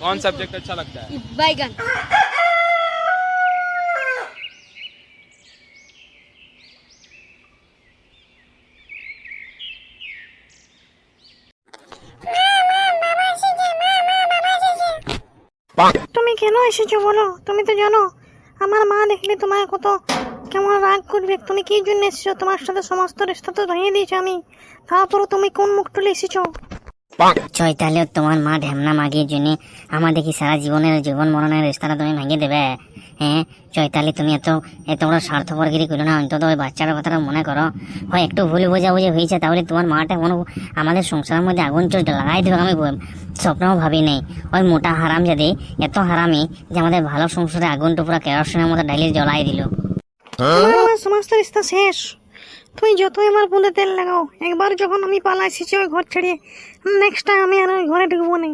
कौन सब्जेक्ट अच्छा लगता है बैगन তুমি কেন এসেছো বলো তুমি তো জানো আমার মা দেখলে তোমার কত কেমন রাগ করবে তুমি কি জন্য এসেছো তোমার সাথে সমস্ত রিস্তা তো ভেঙে দিয়েছি আমি তারপরে তুমি কোন মুখ তুলে এসেছো চৈতালি তোমার মা ঢ্যামনা মাগির জন্য আমাদের কি সারা জীবনের জীবন মরণের রেস্তাটা তুমি ভেঙে দেবে। হ্যাঁ? চৈতালি তুমি এত এত বড় স্বার্থপরগিরি করো না অন্তত ওই বাচ্চাটার কথাটা মনে করো। হয় একটু ভুল বোঝাবুঝি হয়েছে তাহলে তোমার মাটা কোনো আমাদের সংসারের মধ্যে আগুন চোখ লাগাই দেবে আমি স্বপ্নেও ভাবি নেই। ওই মোটা হারাম যদি এত হারামি যে আমাদের ভালো সংসারে আগুনটা পুরো কেরোসিনের মতো ডাইলি জ্বলাই দিল। সমস্ত রিস্তা শেষ। তুমি যতই আমার বুঁদে তেল লাগাও, একবার যখন আমি পালা এসেছি ওই ঘর ছেড়ে নেক্সট টাইম আমি আর ওই ঘরে ঢুকবো না।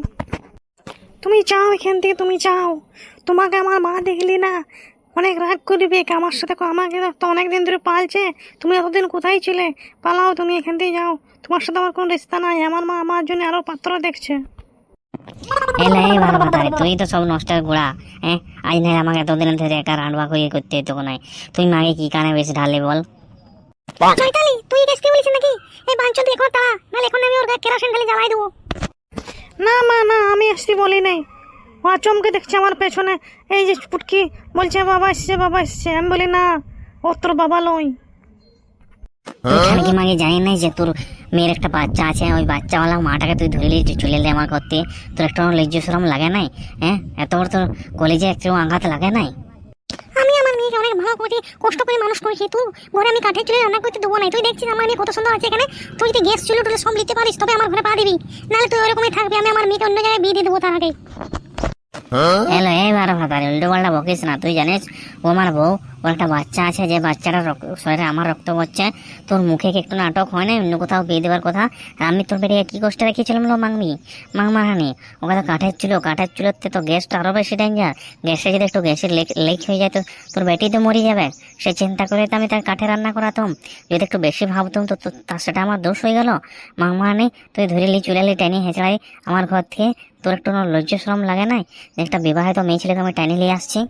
তুমি চাও এখান থেকে, তুমি চাও। তোমাকে আমার মা দেখলি না? অনেক রাগ করবে আমার সাথে। আমাকে তো অনেক দিন ধরে পালছে। তুমি এতদিন কোথায় ছিলে? পালাও, তুমি এখান থেকে যাও। তোমার সাথে আমার কোনো রিস্তা নাই। আমার মা আমার জন্য আরও পাত্র দেখছে। তুই তো সব নষ্টের গোড়া হ্যাঁ আজ নাই আমাকে এতদিন ধরে একা রান্ডবা করিয়ে করতে হতো নাই। তুই মাকে কি কানে বেশি ঢালি বল? চৈতালি তুই বলিস নাকি? এই বাঞ্চল দিয়ে এখন তারা নাহলে এখন আমি ওর গায়ে কেরোসিন ঢালি জ্বালাই দেবো। না মা না আমি আসতে বলি নাই। ও চমকে দেখছে আমার পেছনে। এই যে পুটকি বলছে বাবা এসছে বাবা এসছে। আমি বলি না ও তোর বাবা লই ওইখানে কি মাকে জানি নাই যে তোর মেয়ের একটা বাচ্চা আছে ওই বাচ্চাওয়ালা মাটাকে তুই ধরে নিয়ে চলে এলে আমার করতে। তোর একটা লজ্জ সরম লাগে নাই হ্যাঁ? এত বড় তোর কলেজে একটু আঘাত লাগে নাই? আমার মা অনেক করে কষ্ট করে মানুষ করেছে। তুই ঘরে আমি কাঠের চুলে রান্না করতে দেবো না। তুই দেখছিস আমার মেয়ে কত সুন্দর আছে এখানে? তুই যদি গ্যাস চুলো তুলে সব নিতে পারিস তবে আমার ঘরে পা দিবি। নাহলে তুই ওরকমই থাকবি আমি আমার মেয়েকে অন্য জায়গায় বিয়ে দিয়ে দেবো তার আগে হ্যাঁ? এবার ভাতারে উল্টো পাল্টা বকিস না। তুই জানিস ও আমার বউ। ওর একটা বাচ্চা আছে যে বাচ্চাটা শরীরে আমার রক্ত পড়ছে, তোর মুখে কি একটু নাটক হয় না? অন্য কোথাও বিয়ে দেওয়ার কথা? আমি তোর বেরিয়ে কী কষ্ট রেখেছিলাম লো মাংমি? মাংমাহানি। ওকে তো কাঠের চুলো, কাঠের চুলোতে তো গ্যাসটা আরও বেশি ডেঞ্জার গ্যাসে যদি একটু গ্যাসের লেক লেক হয়ে যায় তো তোর বেটি তো মরে যাবে। সে চিন্তা করে তো আমি তার কাঠে রান্না করাতাম। যদি একটু বেশি ভাবতাম তো, তো- তা সেটা আমার দোষ হয়ে গেল। মাংমাহানি, তুই ধরে লি, চুলে লি, টেনে হেঁচড়াই আমার ঘর থেকে। তোর একটু না লজ্জা শ্রম লাগে নাই? একটা বিবাহিত মেয়ে ছেলেকে আমি টেনে নিয়ে আসছি।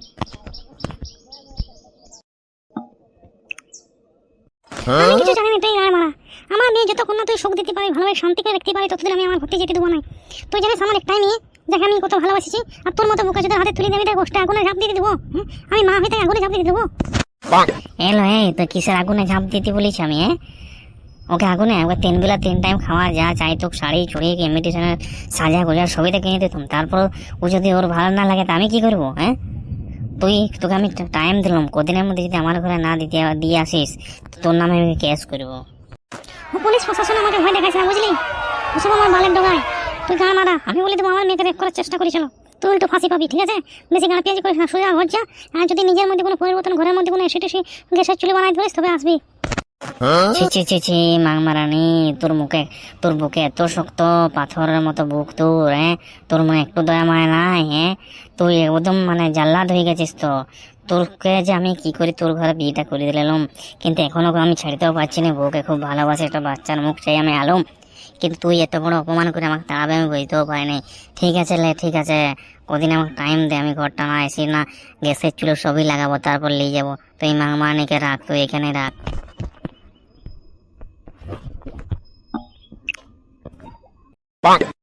আমি কিছু জানি না গায়ে মারা। আমার মেয়ে যতক্ষণ না তুই সুখ দিতে পারি ভালোভাবে শান্তি করে রাখতে পারি ততদিন আমি আমার ঘরতে যেতে দেবো না। তুই জানিস আমার একটাই মেয়ে যাকে আমি কত ভালোবাসিছি আর তোর মতো বুকে যদি হাতে তুলে দেবে তাই আগুনে ঝাঁপ দিয়ে দেবো। হ্যাঁ? আমি মা হয়ে তাই আগুনে ঝাঁপ দেবো। এলো এই তো কিসের আগুনে ঝাঁপ দিতে বলিস আমি হ্যাঁ ওকে আগুনে ওকে তিন বেলা তিন টাইম খাওয়া যা চাই তো শাড়ি চুড়ি ইমিটেশনের সাজা গোজা সবই তো কিনে দিতাম। তারপর ও যদি ওর ভালো না লাগে তা আমি কি করব হ্যাঁ তুই, তোকে আমি টাইম দিলাম। কদিনের মধ্যে যদি আমার ঘরে না দিতে দিয়ে আসিস তোর নামে আমি কেস করব। পুলিশ প্রশাসন আমাকে ভয় দেখাইছে না, বুঝলি? ওসব আমার বালের ডোগায়। তুই গান মারা, আমি বলি দেবো, আমার মেয়েকে রেপ করার চেষ্টা করেছিল তুই উল্টো ফাঁসি পাবি, ঠিক আছে? বেশি গান পেঁয়াজি করিস না সোজা ঘর যা, আর যদি নিজের মধ্যে কোনো পরিবর্তন, ঘরের মধ্যে কোনো এসে টেসে গ্যাসের চুলি বানাই ধরিস, তবে আসবি। ছি ছি ছি ছি মাংমারানি তোর মুখে, তোর বুকে এত শক্ত পাথরের মতো বুক তোর হ্যাঁ? তোর একটু দয়া মায় হ্যাঁ? তুই একদম মানে জাল্লাদ হয়ে গেছিস তো। তোরকে যে আমি কি করি, তোর ঘরে বিয়েটা করে দিলাম কিন্তু আমি ছাড়তেও পারছি না, বউকে খুব ভালোবাসে একটা বাচ্চার মুখ চাই আমি আলম কিন্তু তুই এত বড় অপমান করে আমাকে তাড়াবে, আমি বুঝতেও পারিনি। ঠিক আছে লে, ঠিক আছে। কদিন আমাকে টাইম দে, আমি ঘরটা না এসি না। গ্যাসের চুলো সবই লাগাবো, তারপর নিয়ে যাব। তুই মাংমারানিকে রাখ তুই এখানে রাখ Bonk.